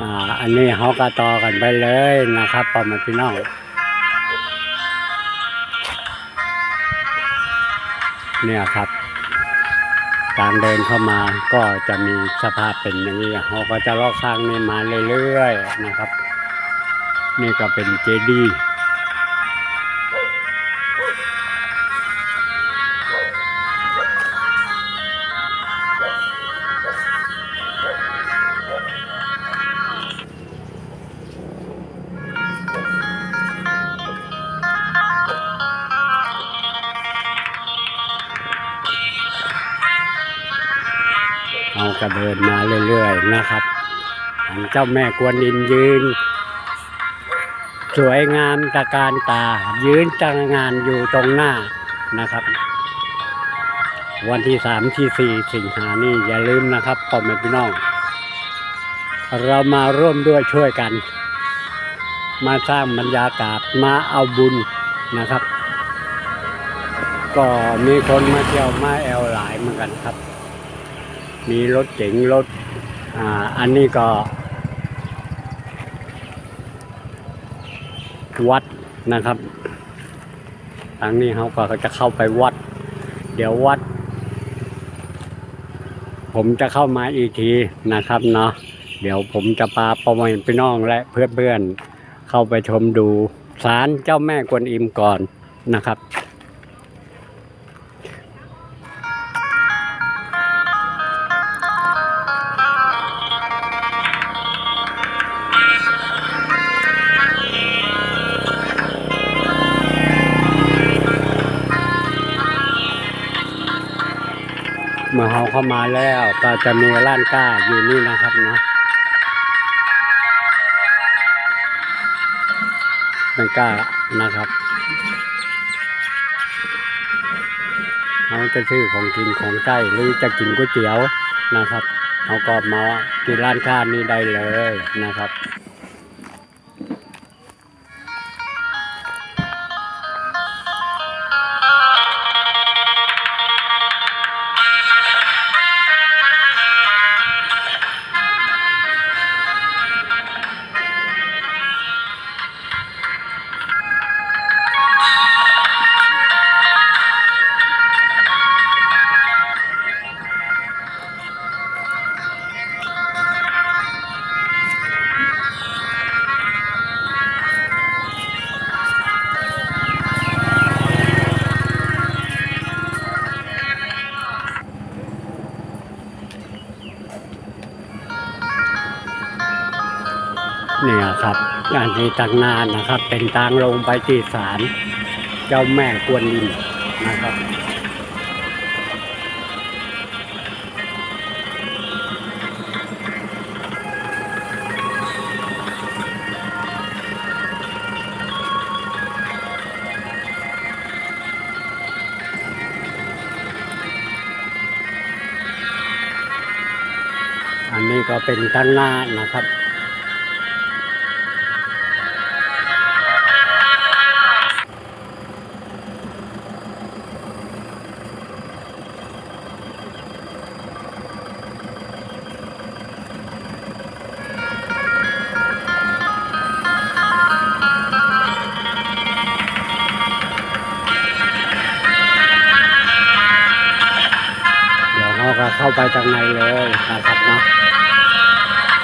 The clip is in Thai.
อ่าอันนี้เขาก็ต่อกันไปเลยนะครับพ่อแม่พี่น้องเนี่ยครับการเดินเข้ามาก็จะมีสภาพเป็นอย่างนี้เขาก็จะลอกข้างนี้มาเรื่อยๆนะครับ นี่ก็เป็นเจดีย์ เอากระเดินมาเรื่อยๆนะครับเจ้าแม่กวนอิมยืน สวยงามตะการตา ยืนจังงานอยู่ตรงหน้านะครับ วันที่สามที่สี่สิงหานี่อย่าลืมนะครับพ่อแม่พี่น้อง เรามาร่วมด้วยช่วยกัน มาสร้างบรรยากาศมาเอาบุญนะครับ ก็มีคนมาเที่ยวมาแอลหลายเหมือนกันครับ มีรถเก๋งรถอ่าอันนี้ก็ วัดนะครับทางนี้เขาก็จะเข้าไปวัด เดี๋ยววัด ผมจะเข้ามาอีกทีนะครับเนาะเดี๋ยวผมจะพาประมพี่น้องและเพื่อนๆเข้าไปชมดูศาลเจ้าแม่กวนอิมก่อนนะครับ เมื่อเขาเข้ามาแล้วก็จะมีร้านก้าอยู่นี่นะครับเนาะเป็นก้านะครับเขาจะซื้อของกินของใกล้หรือจะกินก๋วยเตี๋ยวนะครับเขาก็มากินร้านค้านี้ได้เลยนะครับ เนี่ยครับงานที่ตั้งนานนะครับ เป็นทางลงไปที่ศาลเจ้าแม่กวนอิมนะครับอันนี้ก็เป็นตั้งหน้านะครับ เข้าไปจากในเลยนะครับเนาะ